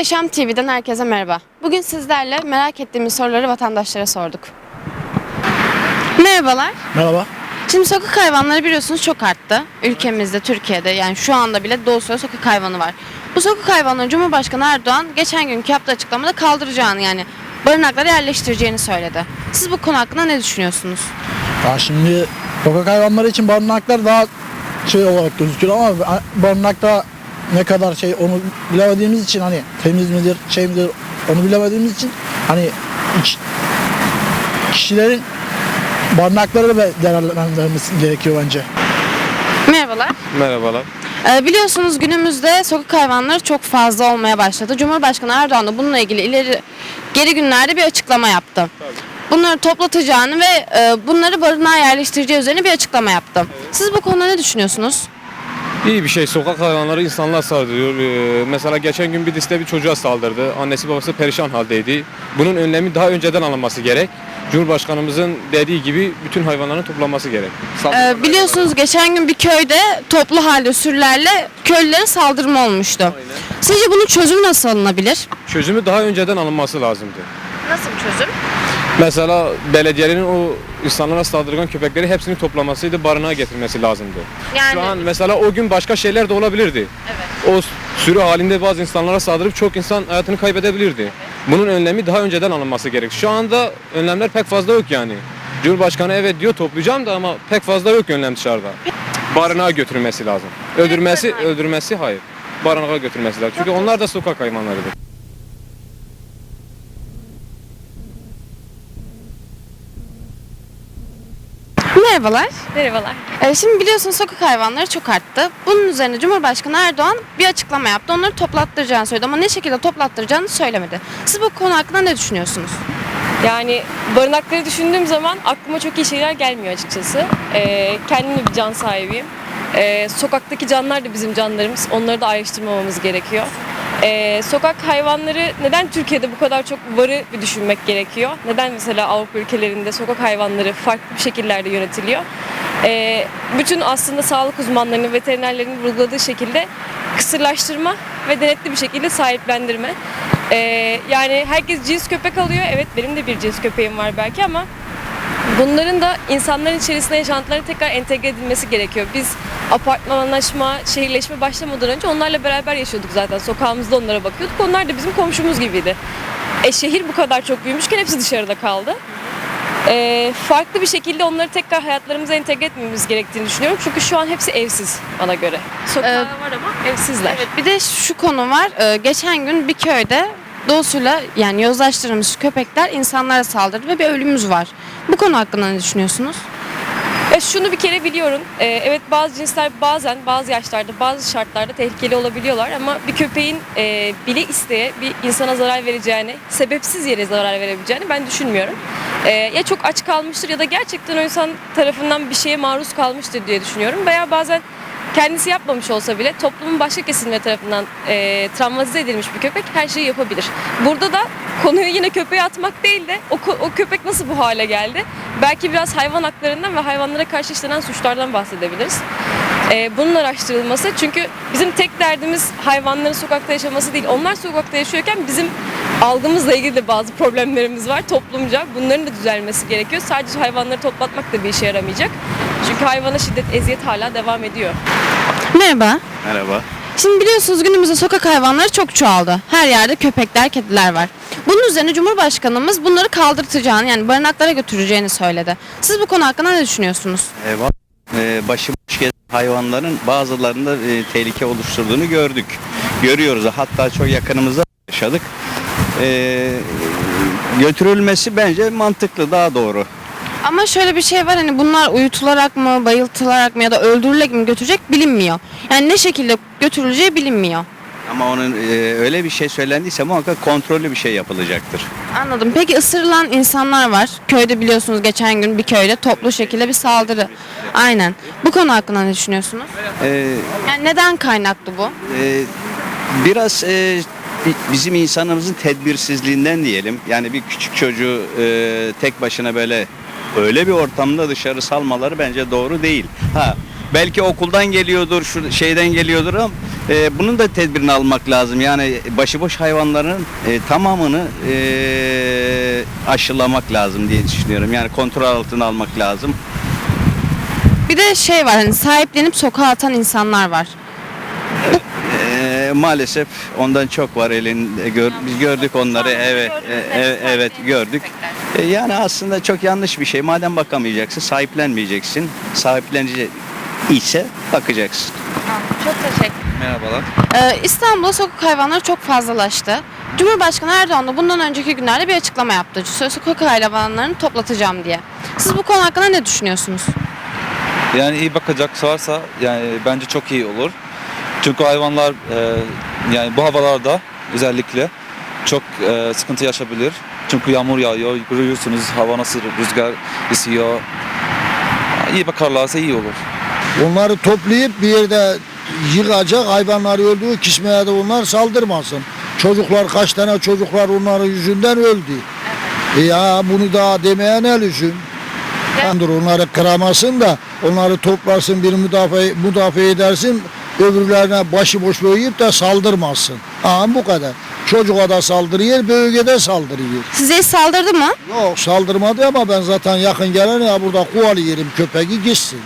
Yaşam TV'den herkese merhaba. Bugün sizlerle merak ettiğimiz soruları vatandaşlara sorduk. Merhabalar. Merhaba. Şimdi sokak hayvanları biliyorsunuz çok arttı. Ülkemizde, Türkiye'de yani şu anda bile dolu dolu sokak hayvanı var. Bu sokak hayvanları Cumhurbaşkanı Erdoğan geçen günkü yaptığı açıklamada kaldıracağını yani barınaklara yerleştireceğini söyledi. Siz bu konu hakkında ne düşünüyorsunuz? Ya şimdi sokak hayvanları için barınaklar daha şey olarak gözüküyor ama barınakta ne kadar şey onu bilemediğimiz için hani temiz midir şey midir onu bilemediğimiz için hani iç- kişilerin barınakları da değerlendirilmesi gerekiyor bence. Merhabalar. Merhabalar. Ee, biliyorsunuz günümüzde sokak hayvanları çok fazla olmaya başladı. Cumhurbaşkanı Erdoğan da bununla ilgili ileri geri günlerde bir açıklama yaptı. Bunları toplatacağını ve e, bunları barınağa yerleştireceği üzerine bir açıklama yaptı. Siz bu konuda ne düşünüyorsunuz? İyi bir şey. Sokak hayvanları insanlar saldırıyor. Ee, mesela geçen gün bir liste bir çocuğa saldırdı. Annesi babası perişan haldeydi. Bunun önlemi daha önceden alınması gerek. Cumhurbaşkanımızın dediği gibi bütün hayvanların toplanması gerek. Ee, biliyorsunuz geçen gün bir köyde toplu halde sürülerle köylülere saldırma olmuştu. Sizce bunun çözümü nasıl alınabilir? Çözümü daha önceden alınması lazımdı. Nasıl bir çözüm? Mesela belediyenin o insanlara saldırgan köpekleri hepsini toplamasıydı, barınağa getirmesi lazımdı. Yani Şu an mesela o gün başka şeyler de olabilirdi. evet. O sürü halinde bazı insanlara saldırıp çok insan hayatını kaybedebilirdi. Bunun önlemi daha önceden alınması gerek. Şu anda önlemler pek fazla yok yani. Cumhurbaşkanı evet diyor toplayacağım da ama pek fazla yok önlem dışarıda. Barınağa götürmesi lazım. Öldürmesi, öldürmesi hayır. Barınağa götürmesi lazım. Çünkü onlar da sokak hayvanlarıdır. Merhabalar. Merhabalar. Ee, şimdi biliyorsunuz sokak hayvanları çok arttı. Bunun üzerine Cumhurbaşkanı Erdoğan bir açıklama yaptı. Onları toplattıracağını söyledi ama ne şekilde toplattıracağını söylemedi. Siz bu konu hakkında ne düşünüyorsunuz? Yani barınakları düşündüğüm zaman aklıma çok iyi şeyler gelmiyor açıkçası. Ee, kendim de bir can sahibiyim. Ee, sokaktaki canlar da bizim canlarımız. Onları da ayrıştırmamamız gerekiyor. Ee, sokak hayvanları neden Türkiye'de bu kadar çok varı bir düşünmek gerekiyor? Neden mesela Avrupa ülkelerinde sokak hayvanları farklı bir şekillerde yönetiliyor? Ee, bütün aslında sağlık uzmanlarının, veterinerlerin vurguladığı şekilde kısırlaştırma ve denetli bir şekilde sahiplendirme. Ee, yani herkes cins köpek alıyor. Evet benim de bir cins köpeğim var belki ama bunların da insanların içerisine yaşantılarına tekrar entegre edilmesi gerekiyor. Biz apartmanlaşma, şehirleşme başlamadan önce onlarla beraber yaşıyorduk zaten. Sokağımızda onlara bakıyorduk. Onlar da bizim komşumuz gibiydi. E şehir bu kadar çok büyümüşken hepsi dışarıda kaldı. Ee, farklı bir şekilde onları tekrar hayatlarımıza entegre etmemiz gerektiğini düşünüyorum. Çünkü şu an hepsi evsiz bana göre. Sokağı Ee, var ama evsizler. Evet, bir de şu konu var. Ee, geçen gün bir köyde doğusuyla yani yozlaştırılmış köpekler insanlara saldırdı ve bir ölümümüz var. Bu konu hakkında ne düşünüyorsunuz? Ya şunu bir kere biliyorum. Ee, evet bazı cinsler bazen bazı yaşlarda bazı şartlarda tehlikeli olabiliyorlar ama bir köpeğin e, bile isteye bir insana zarar vereceğini, sebepsiz yere zarar verebileceğini ben düşünmüyorum. Ee, ya çok aç kalmıştır ya da gerçekten o insan tarafından bir şeye maruz kalmıştır diye düşünüyorum. Veya bazen kendisi yapmamış olsa bile toplumun başka kesimleri tarafından e, travmatize edilmiş bir köpek her şeyi yapabilir. Burada da konuyu yine köpeğe atmak değil de o, o köpek nasıl bu hale geldi? Belki biraz hayvan haklarından ve hayvanlara karşı işlenen suçlardan bahsedebiliriz. E, bunun araştırılması çünkü bizim tek derdimiz hayvanların sokakta yaşaması değil. Onlar sokakta yaşıyorken bizim algımızla ilgili de bazı problemlerimiz var toplumca. Bunların da düzelmesi gerekiyor. Sadece hayvanları toplatmak da bir işe yaramayacak. Çünkü hayvana şiddet, eziyet hala devam ediyor. Merhaba. Merhaba. Şimdi biliyorsunuz günümüzde sokak hayvanları çok çoğaldı. Her yerde köpekler, kediler var. Bunun üzerine Cumhurbaşkanımız bunları kaldırtacağını yani barınaklara götüreceğini söyledi. Siz bu konu hakkında ne düşünüyorsunuz? E, va- e, başıboş gezen hayvanların bazılarında e, tehlike oluşturduğunu gördük. Görüyoruz. Hatta çok yakınımızda yaşadık. E, götürülmesi bence mantıklı, daha doğru. Ama şöyle bir şey var hani bunlar uyutularak mı, bayıltılarak mı ya da öldürülerek mi götürecek bilinmiyor. Yani ne şekilde götürüleceği bilinmiyor. Ama onun e, öyle bir şey söylendiyse muhakkak kontrollü bir şey yapılacaktır. Anladım. Peki ısırılan insanlar var. Köyde biliyorsunuz geçen gün bir köyde toplu şekilde bir saldırı. Aynen. Bu konu hakkında ne düşünüyorsunuz? E, Yani neden kaynaklı bu? e, biraz e, bi- bizim insanımızın tedbirsizliğinden diyelim. Yani bir küçük çocuğu e, tek başına böyle öyle bir ortamda dışarı salmaları bence doğru değil. Ha Belki okuldan geliyordur, şu şeyden geliyordur ama e, bunun da tedbirini almak lazım. Yani başıboş hayvanların e, tamamını e, aşılamak lazım diye düşünüyorum. Yani kontrol altına almak lazım. Bir de şey var hani sahiplenip sokağa atan insanlar var. E, maalesef ondan çok var elinde. Gör, biz gördük onları. Evet, e, e, evet gördük. E, yani aslında çok yanlış bir şey. Madem bakamayacaksın, sahiplenmeyeceksin. Sahiplenecek ise bakacaksın. Çok teşekkür Merhabalar. Ee, İstanbul'da sokak hayvanları çok fazlalaştı. Cumhurbaşkanı Erdoğan da bundan önceki günlerde bir açıklama yaptı. Sokak hayvanlarını toplatacağım diye. Siz bu konu hakkında ne düşünüyorsunuz? Yani iyi bakacak varsa yani bence çok iyi olur. Çünkü hayvanlar e, yani bu havalarda özellikle çok e, sıkıntı yaşayabilir. Çünkü yağmur yağıyor, görüyorsunuz hava nasıl rüzgar esiyor. İyi bakarlarsa iyi olur. Onları toplayıp bir yerde yıkacak hayvanları öldüğü kişmeye de onlar saldırmasın. Çocuklar kaç tane çocuklar onların yüzünden öldü. E ya bunu daha demeye ne lüzum? Yandır onları kıramasın da onları toplasın bir müdafaa, müdafaa edersin öbürlerine başıboş böyüyüp de saldırmasın. Aha bu kadar. Çocuğa da saldırıyor, büyüğe de saldırıyor. Size saldırdı mı? Yok saldırmadı ama ben zaten yakın gelen ya burada kovalıyorum köpeği gitsin.